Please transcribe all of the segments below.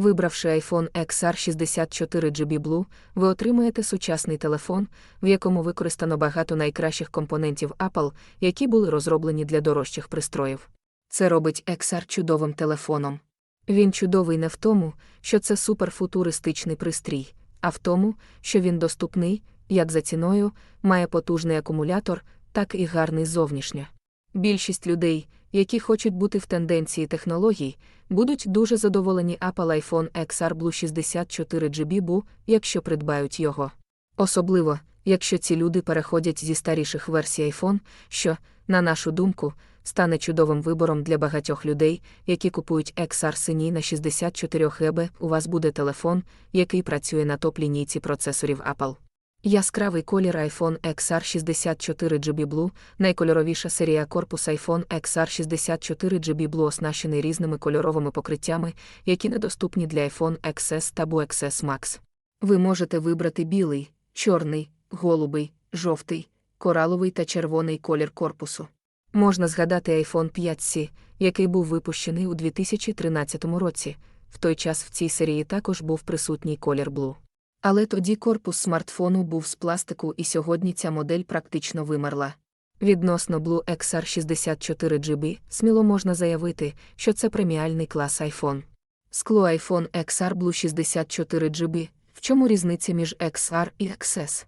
Вибравши iPhone XR 64 GB Blue, ви отримаєте сучасний телефон, в якому використано багато найкращих компонентів Apple, які були розроблені для дорожчих пристроїв. Це робить XR чудовим телефоном. Він чудовий не в тому, що це суперфутуристичний пристрій, а в тому, що він доступний, як за ціною, має потужний акумулятор, так і гарний зовнішньо. Більшість людей, які хочуть бути в тенденції технологій, будуть дуже задоволені Apple iPhone XR Blue 64 GB BU, якщо придбають його. Особливо, якщо ці люди переходять зі старіших версій iPhone, що, на нашу думку, стане чудовим вибором для багатьох людей, які купують XR синій на 64 ГБ, у вас буде телефон, який працює на топ-лінійці процесорів Apple. Яскравий колір iPhone XR 64 GB Blue, найкольоровіша серія корпус iPhone XR 64 GB Blue оснащений різними кольоровими покриттями, які недоступні для iPhone XS та XS Max. Ви можете вибрати білий, чорний, голубий, жовтий, кораловий та червоний колір корпусу. Можна згадати iPhone 5C, який був випущений у 2013 році. В той час в цій серії також був присутній колір Blue. Але тоді корпус смартфону був з пластику, і сьогодні ця модель практично вимерла. Відносно Blue XR 64 GB, сміло можна заявити, що це преміальний клас iPhone. Скло iPhone XR Blue 64 GB. В чому різниця між XR і XS?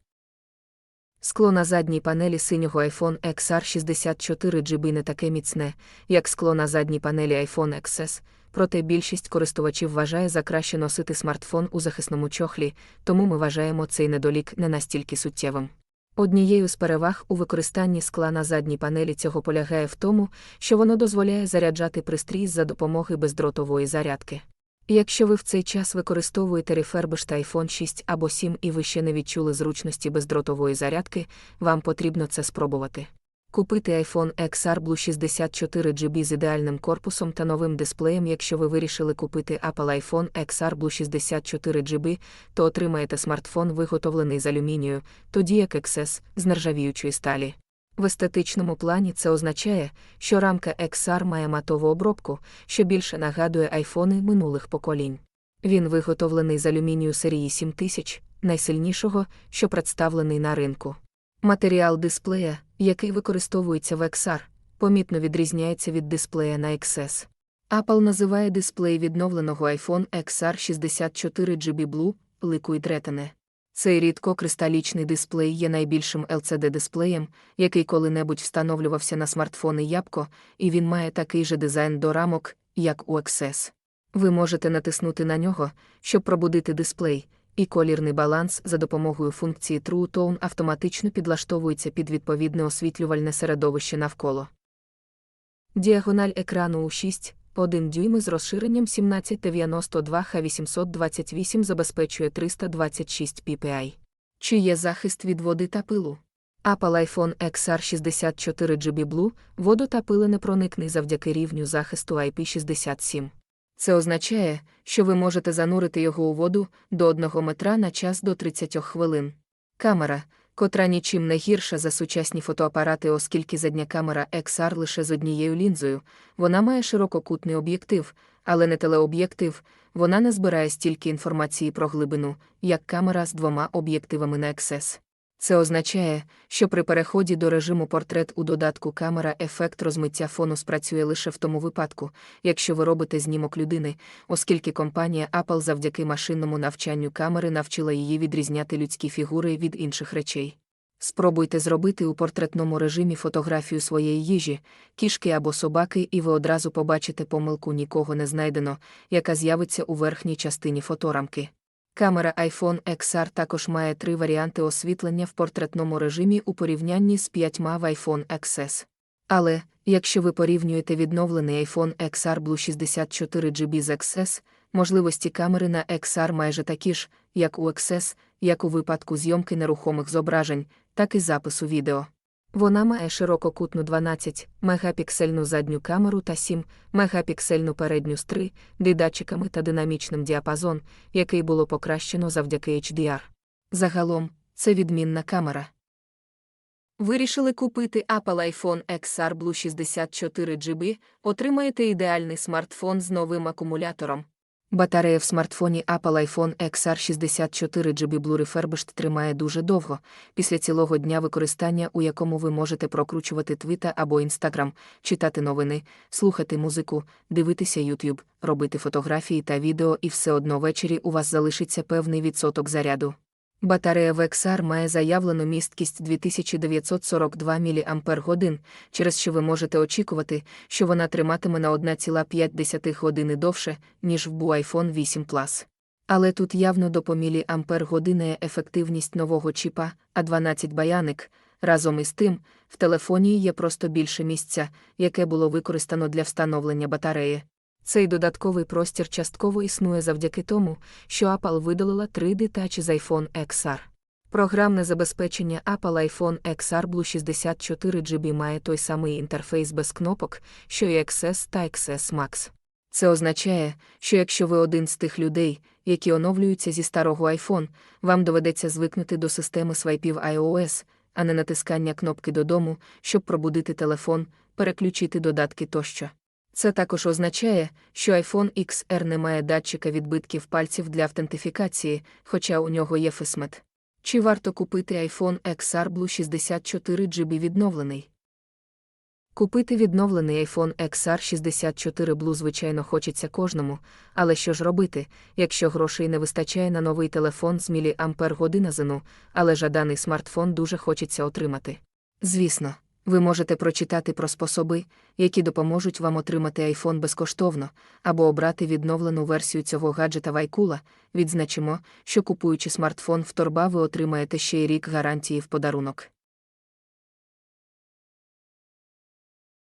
Скло на задній панелі синього iPhone XR 64 GB не таке міцне, як скло на задній панелі iPhone XS, проте більшість користувачів вважає за краще носити смартфон у захисному чохлі, тому ми вважаємо цей недолік не настільки суттєвим. Однією з переваг у використанні скла на задній панелі цього полягає в тому, що воно дозволяє заряджати пристрій за допомогою бездротової зарядки. Якщо ви в цей час використовуєте Refurbished iPhone 6 або 7 і ви ще не відчули зручності бездротової зарядки, вам потрібно це спробувати. Купити iPhone XR Blue 64 GB з ідеальним корпусом та новим дисплеєм. Якщо ви вирішили купити Apple iPhone XR Blue 64 GB, то отримаєте смартфон, виготовлений з алюмінію, тоді як XS з нержавіючої сталі. В естетичному плані це означає, що рамка XR має матову обробку, що більше нагадує айфони минулих поколінь. Він виготовлений з алюмінію серії 7000, найсильнішого, що представлений на ринку. Матеріал дисплея, який використовується в XR, помітно відрізняється від дисплея на XS. Apple називає дисплей відновленого iPhone XR 64 GB Blue Liquid Retina. Цей рідкокристалічний дисплей є найбільшим LCD-дисплеєм, який коли-небудь встановлювався на смартфони Ябко, і він має такий же дизайн до рамок, як у XS. Ви можете натиснути на нього, щоб пробудити дисплей, і колірний баланс за допомогою функції True Tone автоматично підлаштовується під відповідне освітлювальне середовище навколо. Діагональ екрану у 6, 1 дюйми з розширенням 1792 х 828 забезпечує 326 ppi. Чи є захист від води та пилу? Apple iPhone XR 64 GB Blue воду та пили не проникне завдяки рівню захисту IP67. Це означає, що ви можете занурити його у воду до 1 метра на час до 30 хвилин. Камера, котра нічим не гірша за сучасні фотоапарати, оскільки задня камера XR лише з однією лінзою, вона має ширококутний об'єктив, але не телеоб'єктив, вона не збирає стільки інформації про глибину, як камера з двома об'єктивами на XS. Це означає, що при переході до режиму портрет у додатку камера ефект розмиття фону спрацює лише в тому випадку, якщо ви робите знімок людини, оскільки компанія Apple завдяки машинному навчанню камери навчила її відрізняти людські фігури від інших речей. Спробуйте зробити у портретному режимі фотографію своєї їжі, кішки або собаки, і ви одразу побачите помилку нікого не знайдено, яка з'явиться у верхній частині фоторамки. Камера iPhone XR також має три варіанти освітлення в портретному режимі у порівнянні з п'ятьма в iPhone XS. Але, якщо ви порівнюєте відновлений iPhone XR Blue 64 GB з XS, можливості камери на XR майже такі ж, як у XS, як у випадку зйомки нерухомих зображень, так і запису відео. Вона має ширококутну 12 мегапіксельну задню камеру та 7 мегапіксельну передню з 3 датчиками та динамічним діапазон, який було покращено завдяки HDR. Загалом, це відмінна камера. Вирішили купити Apple iPhone XR Blue 64 GB, отримаєте ідеальний смартфон з новим акумулятором. Батарея в смартфоні Apple iPhone XR 64 GB Blue Refurbished тримає дуже довго, після цілого дня використання, у якому ви можете прокручувати твіта або Instagram, читати новини, слухати музику, дивитися YouTube, робити фотографії та відео, і все одно ввечері у вас залишиться певний відсоток заряду. Батарея в XR має заявлену місткість 2942 мАч, через що ви можете очікувати, що вона триматиме на 1,5 години довше, ніж в iPhone 8 Plus. Але тут явно до помілі ампер ефективність нового чіпа, а 12 баяник. Разом із тим, в телефоні є просто більше місця, яке було використано для встановлення батареї. Цей додатковий простір частково існує завдяки тому, що Apple видалила 3D Touch з iPhone XR. Програмне забезпечення Apple iPhone XR Blue 64 GB має той самий інтерфейс без кнопок, що і XS та XS Max. Це означає, що якщо ви один з тих людей, які оновлюються зі старого iPhone, вам доведеться звикнути до системи свайпів iOS, а не натискання кнопки додому, щоб пробудити телефон, переключити додатки тощо. Це також означає, що iPhone XR не має датчика відбитків пальців для автентифікації, хоча у нього є FaceMet. Чи варто купити iPhone XR Blue 64 GB відновлений? Купити відновлений iPhone XR 64 Blue звичайно хочеться кожному, але що ж робити, якщо грошей не вистачає на новий телефон з міліампер годиназину, але жаданий смартфон дуже хочеться отримати. Звісно, ви можете прочитати про способи, які допоможуть вам отримати iPhone безкоштовно, або обрати відновлену версію цього гаджета Вайкула. Відзначимо, що купуючи смартфон в торба, ви отримаєте ще й рік гарантії в подарунок.